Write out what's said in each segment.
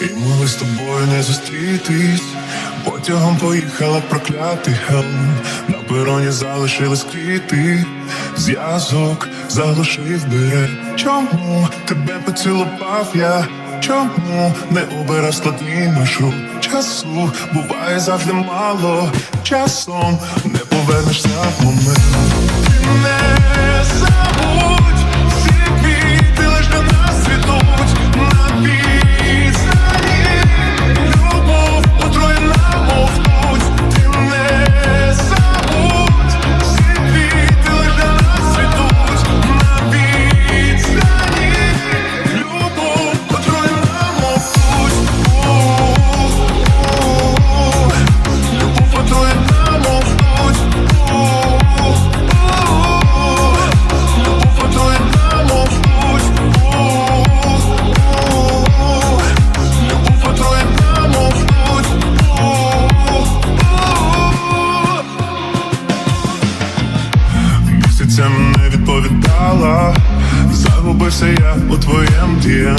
І могли з тобою не зустрітись. Потягом поїхала проклятий хелм. На пероні залишились квіти. Зв'язок заглушив берег. Чому тебе поцілував я? Чому не обирав складний маршрут? Часу буває завжди мало. Часом не повернешся в момент. Ти не загубився я у твоєм діям.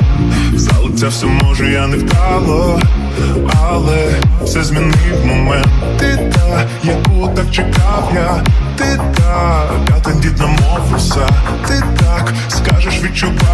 Залиця все може, я не вдало, але все змінив момент. Ти та, яку так чекав я, ти та, яка тендітна намовився. Ти так скажеш, відчуваю,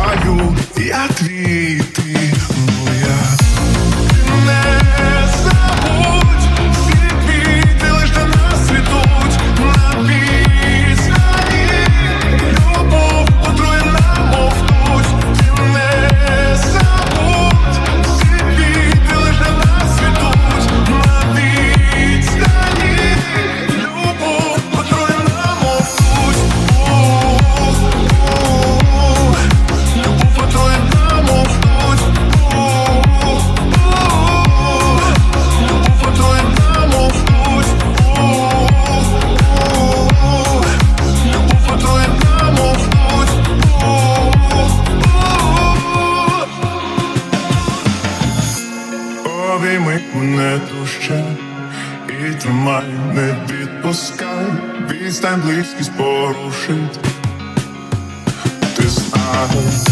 Обійми мене дужче і тримай, не відпускай, відстань близькість порушить. Ти знаєш,